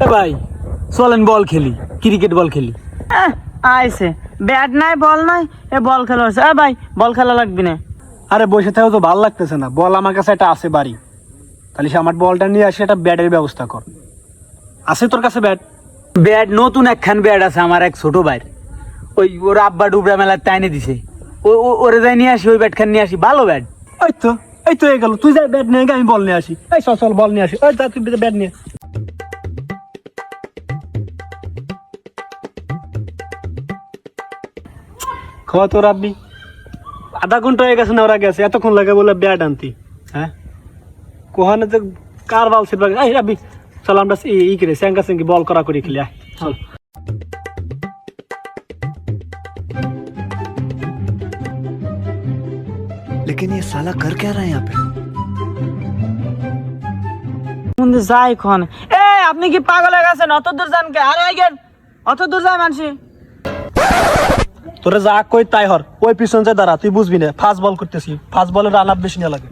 এ ভাই চলেন বল খেলি ক্রিকেট বল খেলি। আহ, আইছে। ব্যাট নাই বল নাই এ বল খেলা হচ্ছে এ ভাই বল খেলা লাগবে না। আরে বসে থাকো তো ভালো লাগতেছে না। বল আমার কাছে একটা আছে বাড়ি। তাহলে সে আমার বলটা নিয়ে আসে একটা ব্যাটের ব্যবস্থা কর। আছে তোর কাছে ব্যাট? ব্যাট নতুন একখান ব্যাট আছে আমার এক ছোট ভাইয়ের। ওই ওর আব্বা ডুবরা মেলার টাইনে দিছে। ও- ও- ওরে যাই নিয়ে আসি ওই ব্যাট খান নিয়ে আসি। ভালো ব্যাট। ওই তো এই তো হয়ে গেল। তুই যাই ব্যাট নিয়ে গে, আমি বল নিয়ে আসি। এই চল চল বল নিয়ে আসি। ওই যা তুই ব্যাট নিয়ে খাওয়া তোর আপনি আধা ঘন্টা হয়ে গেছে না ওরা গেছে এতক্ষণ লাগে বলে ব্যাট আনতি হ্যাঁ কোহানে যে কার বল ছিল এই রাবি চল আমরা ই- ই করে স্যাঙ্কা স্যাঙ্কি বল করা করি খেলি আয় চল लेकिन ये साला कर क्या रहा है यहाँ पे মন্দির যাই খন এ আপনি কি পাগল হয়ে গেছেন অত দূর যান কে আর আইগেন অত দূর যায় মানসি তোরে যা কই তাই হর। ওই পিছন যে দাঁড়া তুই বুঝবি না। ফাস্ট বল করতেছি। ফাস্ট বলের রান আপ বেশি না লাগে।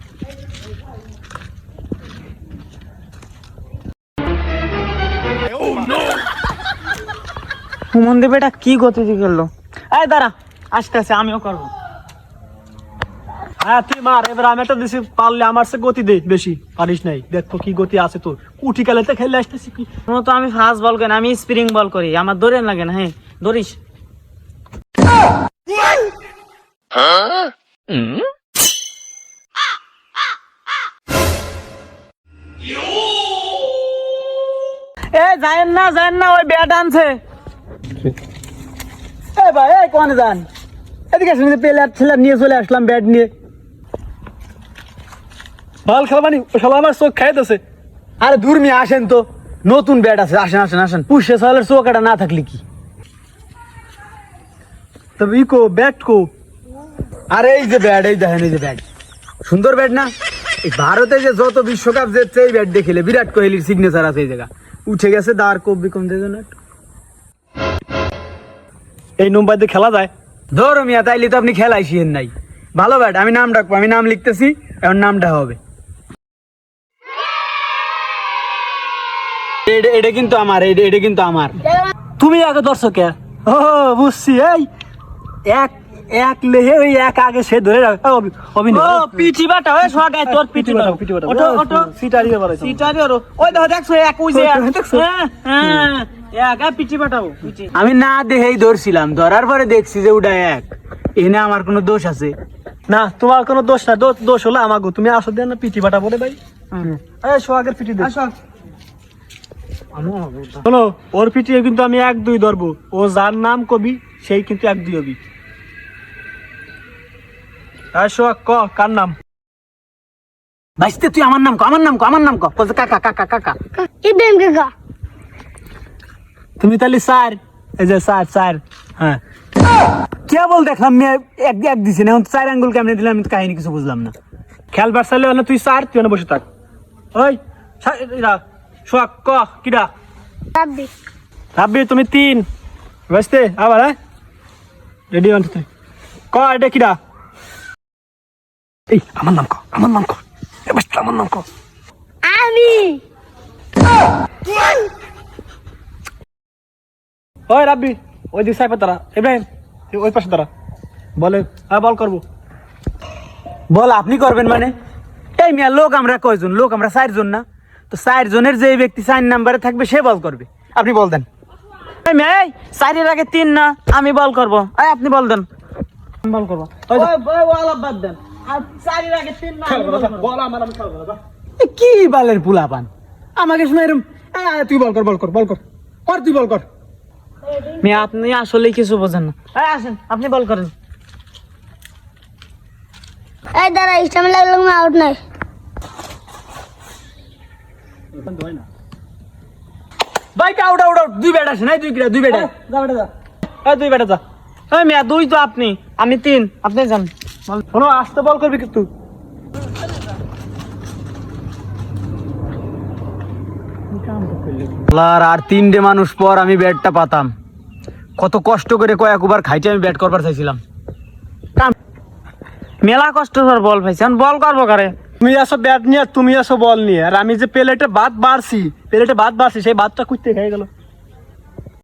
মন্দির বেটা কি গতি খেললো? এই দাঁড়া আস্তে আস্তে আমিও করব। হ্যাঁ তুই মার। এবার আমি একটা দিছি পারলে আমার সে গতি দে বেশি। পারিস নাই। দেখো কি গতি আছে তোর। উঠি কালেতে খেলে আসতেছি কি? তো আমি ফাস্ট বল করি না, আমি স্প্রিং বল করি। আমার দৌড়েন লাগে না হ্যাঁ। দৌড়িস। এ যায়েন না যায়েন না ওই ব্যাট আনছে। এ ভাই এই কোন যান? এদিকে শুনে প্লেয়ার ছেলে নিয়ে চলে আসলাম ব্যাট নিয়ে। বল খেলবানি শালা আমার চোখ খাইতেছে। আরে দূর আসেন তো। নতুন ব্যাট আছে আসেন আসেন আসেন। পুষে সালের চোখাটা না থাকলে কি? তবে ইকো ব্যাট কো। আরে এই যে ব্যাট এই দেখেন, এই যে ব্যাট সুন্দর ব্যাট না? এই ভারতে যে যত বিশ্বকাপ জিতছে এই ব্যাট দেখিলে, বিরাট কোহলির সিগনেচার আছে এই জায়গা। উঠে গেছে দাঁড় কব বিকম দিয়ে না এই মুম্বাইতে খেলা যায়? ধরো মিয়া, তাইলে তো আপনি খেলাই শিখেন নাই। ভালো ব্যাট আমি নাম ডাকবো, আমি নাম লিখতেছি, এখন নামটা হবে। এটা- কিন্তু আমার এটা কিন্তু আমার। তুমি আগে দর্শকে ও, বুঝছি, এই। এক এক লেহে ওই এক আগে সে ধরে রাখ। অভিনয়। ও পিটি বাটা ওই তোর পিটি বাটা। পিটি বাটা। ওটো ওটো সিটারি ওর ওই দেখো দেখছ এক ওই যে দেখছ? হ্যাঁ হ্যাঁ। এক পিটি বাটাও আমি না দেখেই ধরছিলাম ধরার পরে দেখছি যে ওটা এক। এনে আমার কোনো দোষ আছে। না তোমার কোনো দোষ না দোষ হলো আমাগো। তুমি আসো দেন না পিটি বাটা বলে ভাই এই সোহাগের পিটি দে। শোনো ওর পিটিয়ে কিন্তু আমি এক দুই ধরবো। ও যার নাম কবি সেই কিন্তু এক দুই হবি। সোহাগ ক কার নাম? ভাইস্তে তুই আমার নাম কো আমার নাম কো আমার নাম কো। বলছে কাকা কাকা কাকা। ইব্রাহিম কাকা। তুমি তাহলে স্যার এই যে স্যার স্যার হ্যাঁ। কেবল দেখলাম মেয়ে এক এক দিছে না চার আঙ্গুল কেমনে দিলাম আমি তো কাহিনী কিছু বুঝলাম না। খেলবার চাইলে না তুই স্যার তুই না বসে থাক। ওই সোহাগ ক কিডা? রাব্বি। রাব্বি তুমি তিন। বুঝতে আবার হ্যাঁ? রেডি ওয়ান তুই ক এটা কিডা? এই আমার নাম ক আমার নাম ক এ বুঝতে আমার নাম ক আমি। ওই রাব্বি ওই দিক সাইপে তারা ইব্রাহিম ওই পাশে তারা। বলে হ্যাঁ বল করব। বল আপনি করবেন মানে? এই মিয়া লোক আমরা কয়জন? লোক আমরা চারজন না? তো চারজনের যে ব্যক্তি চার নাম্বারে থাকবে সে বল করবে। আপনি বল দেন। এই মেয়ে এই চারের আগে তিন না আমি বল করব। এই আপনি বল দেন। বল করব। ওই ওই ওয়ালা বাদ দেন। কি বালের পুলা পান আমাকে শুনে এরম তুই বল কর বল কর বল কর। কর তুই বল কর। মেয়ে আপনি আসলে কিছু বোঝেন না। আসেন আপনি বল করেন। এই দাঁড়া ইসলাম লাগল না আউট নাই। বাইক আউট আউট আউট দুই ব্যাট আছে নাই দুই কিরা দুই ব্যাট যা বেটা যা। এই তুই বেটা যা। এই মেয়া দুই তো আপনি আমি তিন আপনি যান। শোনো আসতে বল করবি কিন্তু। আর তিনটে মানুষ পর আমি ব্যাটটা পাতাম। কত কষ্ট করে কয়েক ওভার খাইতে আমি ব্যাট করবার চাইছিলাম। মেলা কষ্ট করে বল পাইছি। এখন বল করব কারে? তুমি আসো ব্যাট নিয়ে তুমি আসো বল নিয়ে। আর আমি যে প্লেটে ভাত বাড়ছি প্লেটে ভাত বাড়ছি সেই ভাতটা কুইতে খেয়ে গেল।